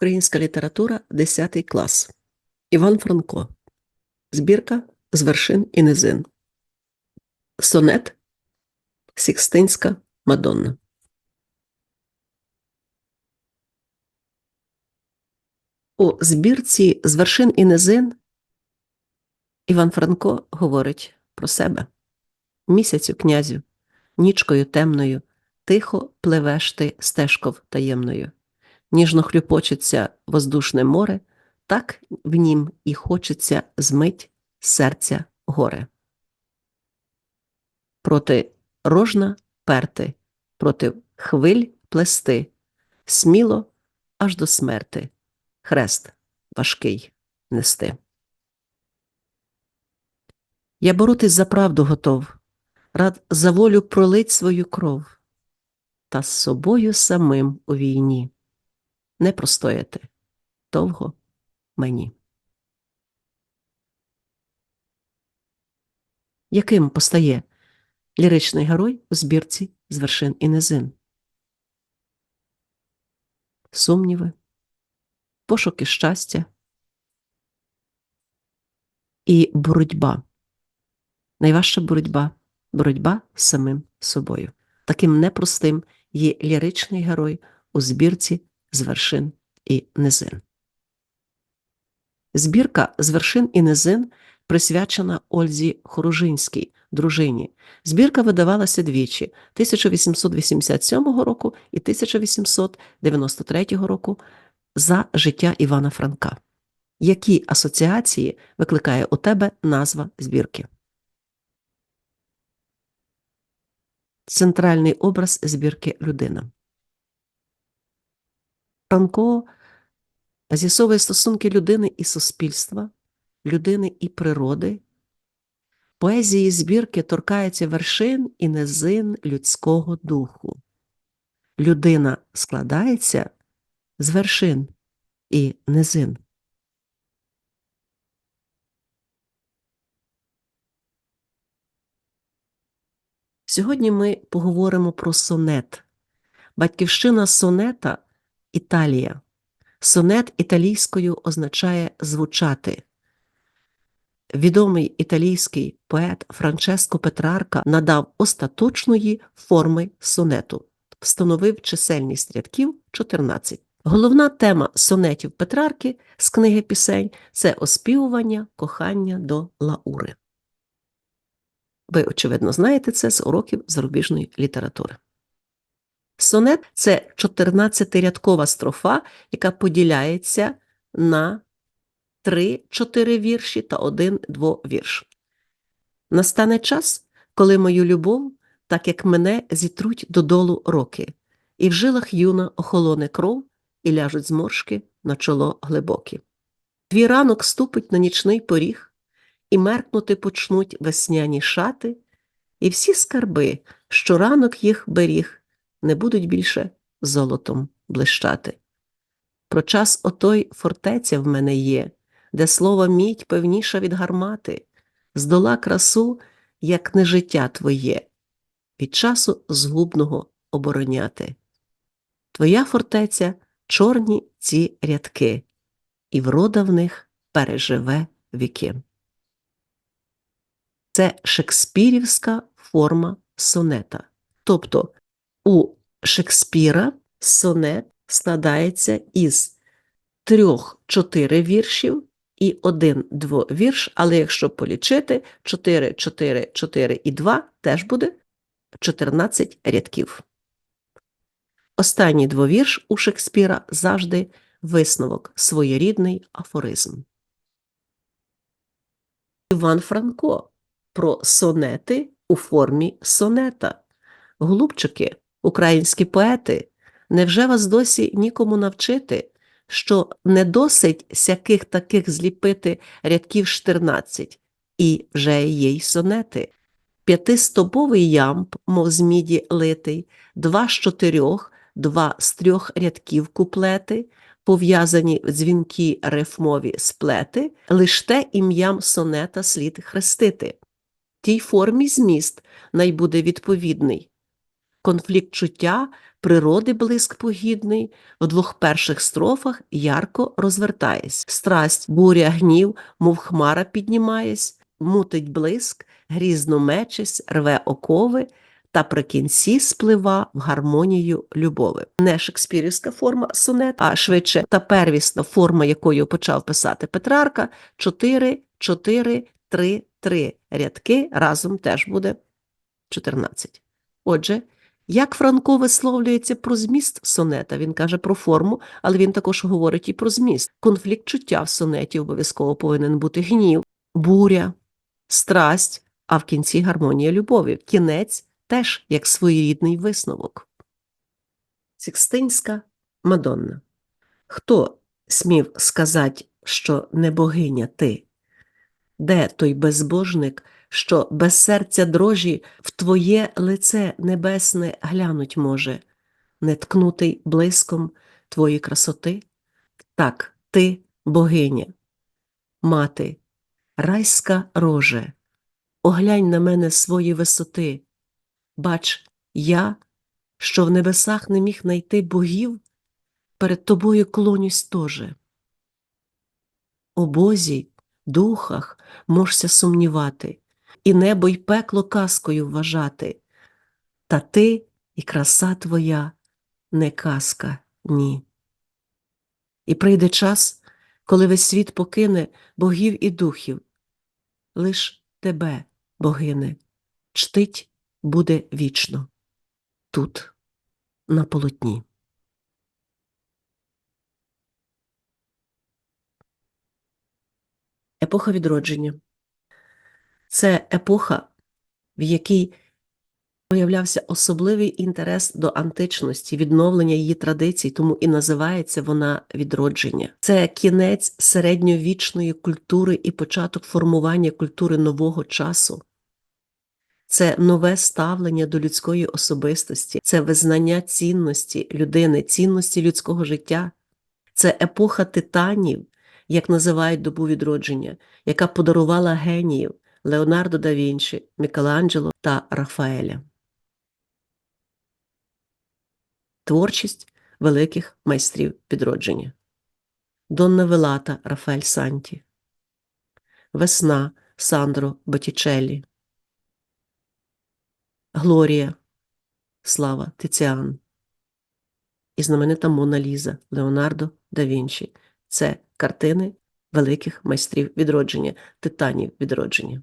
Українська література 10 клас. Іван Франко. Збірка з вершин і низин. Сонет Сікстинська Мадонна. У збірці з вершин і низин Іван Франко говорить про себе. Місяцю князю, нічкою темною, тихо пливеш ти стежков таємною. Ніжно хлюпочеться воздушне море, так в нім і хочеться змить серця горе. Проти рожна перти, проти хвиль плести, сміло аж до смерти, хрест важкий нести. Я боротись за правду готов, рад за волю пролить свою кров, та з собою самим у війні не простояти довго мені. Яким постає ліричний герой у збірці з вершин і низин? Сумніви, пошуки щастя і боротьба. Найважча боротьба боротьба з самим собою. Таким непростим є ліричний герой у збірці з вершин і низин. Збірка з вершин і низин присвячена Ользі Хоружинській, дружині. Збірка видавалася двічі 1887 року і 1893 року за життя Івана Франка. Які асоціації викликає у тебе назва збірки? Центральний образ збірки людина. Франко з'ясовує стосунки людини і суспільства, людини і природи. Поезії збірки торкаються вершин і низин людського духу. Людина складається з вершин і низин. Сьогодні ми поговоримо про сонет. Батьківщина сонета Італія. Сонет італійською означає звучати. Відомий італійський поет Франческо Петрарка надав остаточної форми сонету, встановив чисельність рядків 14. Головна тема сонетів Петрарки з книги пісень це оспівування кохання до Лаури. Ви, очевидно, знаєте це з уроків зарубіжної літератури. Сонет це 14-рядкова строфа, яка поділяється на 3-4 вірші та один двовірш. Настане час, коли мою любов, так як мене, зітруть додолу роки, і в жилах юна охолоне кров, і ляжуть зморшки на чоло глибокі. Твій ранок ступить на нічний поріг, і меркнути почнуть весняні шати, і всі скарби, що ранок їх беріг, не будуть більше золотом блищати. Про час отой фортеця в мене є, де слово мідь певніша від гармати, здола красу, як не життя твоє, від часу згубного обороняти. Твоя фортеця чорні ці рядки, і врода в них переживе віки. Це шекспірівська форма сонета. Тобто у Шекспіра сонет складається із трьох-чотири віршів і один двовірш, але якщо полічити 4, 4, 4 і 2 теж буде 14 рядків. Останній двовірш у Шекспіра завжди висновок, своєрідний афоризм. Іван Франко про сонети у формі сонета. Голубчики, українські поети, невже вас досі нікому навчити, що не досить сяких таких зліпити рядків 14, і вже є й сонети? П'ятистоповий ямб, мов з міді литий, два з чотирьох, два з трьох рядків куплети, пов'язані в дзвінкі рифмові сплети, лиш те ім'ям сонета слід хрестити. Тій формі зміст найбуде відповідний. Конфлікт чуття, природи блиск погідний, в двох перших строфах ярко розвертаєсь. Страсть, буря, гнів, мов хмара піднімаєсь, мутить блиск, грізно мечесь, рве окови, та при кінці сплива в гармонію любови. Не шекспірівська форма сонет, а швидше та первісна форма, якою почав писати Петрарка, 4, 4, 3, 3 рядки, разом теж буде 14. Отже, як Франко висловлюється про зміст сонета, він каже про форму, але він також говорить і про зміст. Конфлікт чуття в сонеті обов'язково повинен бути гнів, буря, страсть, а в кінці гармонія любові. Кінець теж як своєрідний висновок. Сікстинська Мадонна. Хто смів сказати, що не богиня ти? Де той безбожник, що без серця дрожі в твоє лице небесне глянуть може, не ткнутий блиском твої красоти? Так, ти богиня, мати, райська роже, оглянь на мене свої висоти. Бач, я, що в небесах не міг найти богів, перед тобою клонюсь тоже. О Бозі, духах можся сумнівати, і небо й пекло казкою вважати. Та ти і краса твоя не казка, ні. І прийде час, коли весь світ покине богів і духів, лиш тебе, богине, чтить буде вічно, тут, на полотні. Епоха відродження це епоха, в якій проявлявся особливий інтерес до античності, відновлення її традицій, тому і називається вона відродження. Це кінець середньовічної культури і початок формування культури нового часу. Це нове ставлення до людської особистості, це визнання цінності людини, цінності людського життя, це епоха титанів, як називають добу відродження, яка подарувала геніїв Леонардо да Вінчі, Мікеланджело та Рафаеля. Творчість великих майстрів відродження. Донна Велата Рафаель Санті, Весна Сандро Боттічеллі, Глорія Слава Тиціан і знаменита Мона Ліза Леонардо да Вінчі. Це картини великих майстрів відродження, титанів відродження.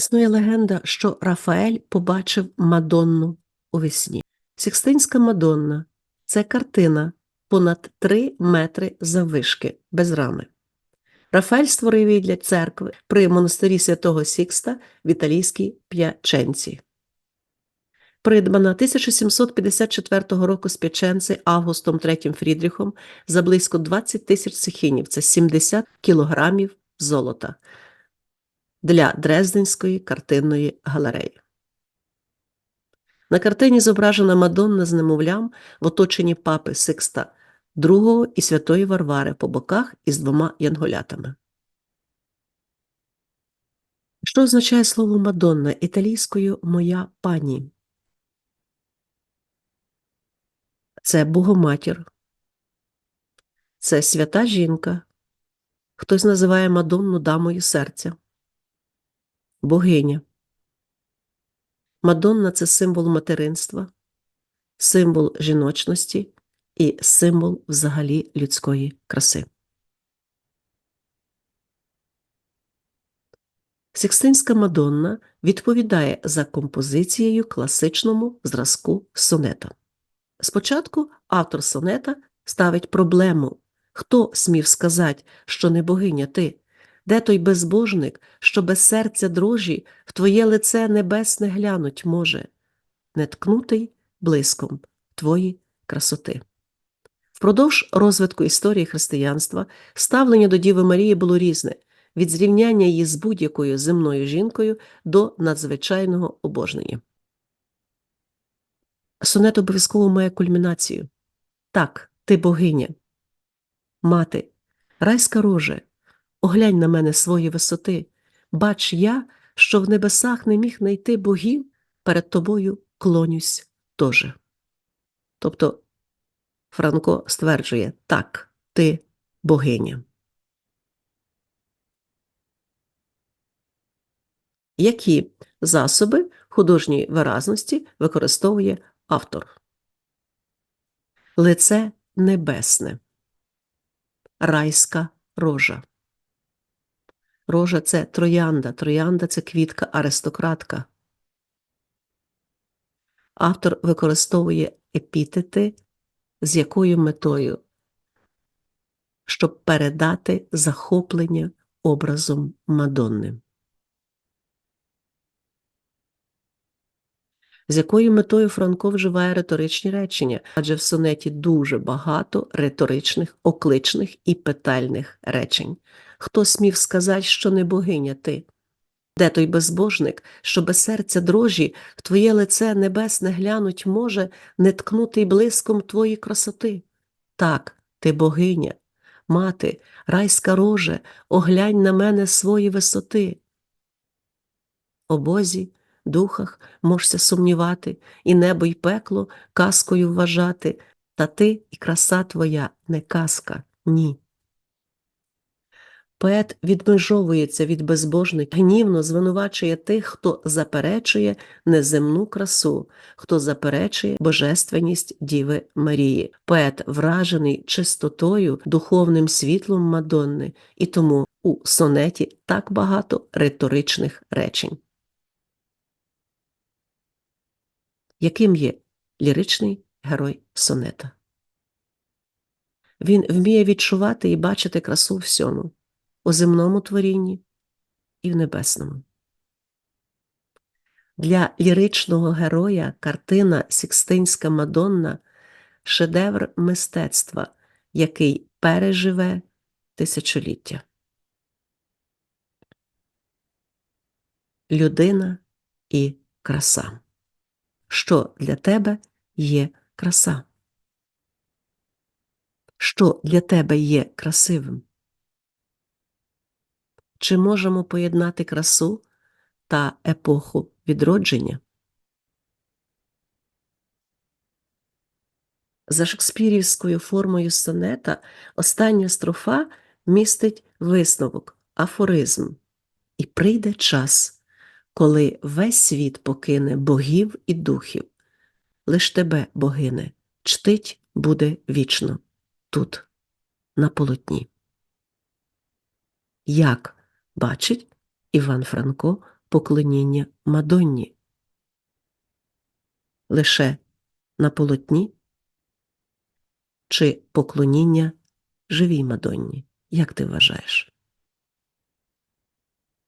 Існує легенда, що Рафаель побачив Мадонну у весні. Сікстинська Мадонна це картина понад 3 метри заввишки, без рами. Рафаель створив її для церкви при монастирі святого Сікста в італійській П'яченці. Придбана 1754 року з П'яченци Августом III Фрідріхом за близько 20 тисяч сихінів, це 70 кілограмів золота для Дрезденської картинної галереї. На картині зображена Мадонна з немовлям в оточенні папи Сикста II і святої Варвари по боках із двома янголятами. Що означає слово Мадонна італійською моя пані? Це Богоматір, це свята жінка, хтось називає Мадонну дамою серця, богиня. Мадонна це символ материнства, символ жіночності і символ взагалі людської краси. Сікстинська Мадонна відповідає за композицією класичному зразку сонета. Спочатку автор сонета ставить проблему хто смів сказати, що не богиня ти? Де той безбожник, що без серця дрожі в твоє лице небесне глянуть може, не ткнутий блиском твої красоти. Впродовж розвитку історії християнства ставлення до Діви Марії було різне від зрівняння її з будь-якою земною жінкою до надзвичайного обожнення. Сонет обов'язково має кульмінацію. Так, ти богиня. Мати, райська роже, оглянь на мене свої висоти. Бач я, що в небесах не міг найти богів перед тобою клонюсь тоже. Тобто Франко стверджує так, ти богиня. Які засоби художньої виразності використовує автор? Лице небесне, райська рожа. Рожа це троянда, троянда це квітка аристократка. Автор використовує епітети з якою метою? Щоб передати захоплення образом Мадонни. З якою метою Франко вживає риторичні речення, адже в сонеті дуже багато риторичних, окличних і питальних речень. Хто смів сказати, що не богиня ти? Де той безбожник, що без серця дрожі в твоє лице небесне глянуть може, не ткнутий блиском твої красоти? Так, ти богиня, мати, райська роже, оглянь на мене свої висоти. О Бозі, духах можся сумнівати, і небо й пекло казкою вважати, та ти і краса твоя не казка, ні. Поет відмежовується від безбожних, гнівно звинувачує тих, хто заперечує неземну красу, хто заперечує божественність Діви Марії. Поет вражений чистотою, духовним світлом Мадонни, і тому у сонеті так багато риторичних речень. Яким є ліричний герой сонета? Він вміє відчувати і бачити красу всьому у земному творінні і в небесному. Для ліричного героя картина Сікстинська Мадонна шедевр мистецтва, який переживе тисячоліття. Людина і краса. Що для тебе є краса? Що для тебе є красивим? Чи можемо поєднати красу та епоху відродження? За шекспірівською формою сонета остання строфа містить висновок, афоризм, і прийде час, коли весь світ покине богів і духів. Лиш тебе, богине, чтить буде вічно тут, на полотні. Як бачить Іван Франко поклоніння Мадонні. Лише на полотні чи поклоніння живій Мадонні, як ти вважаєш?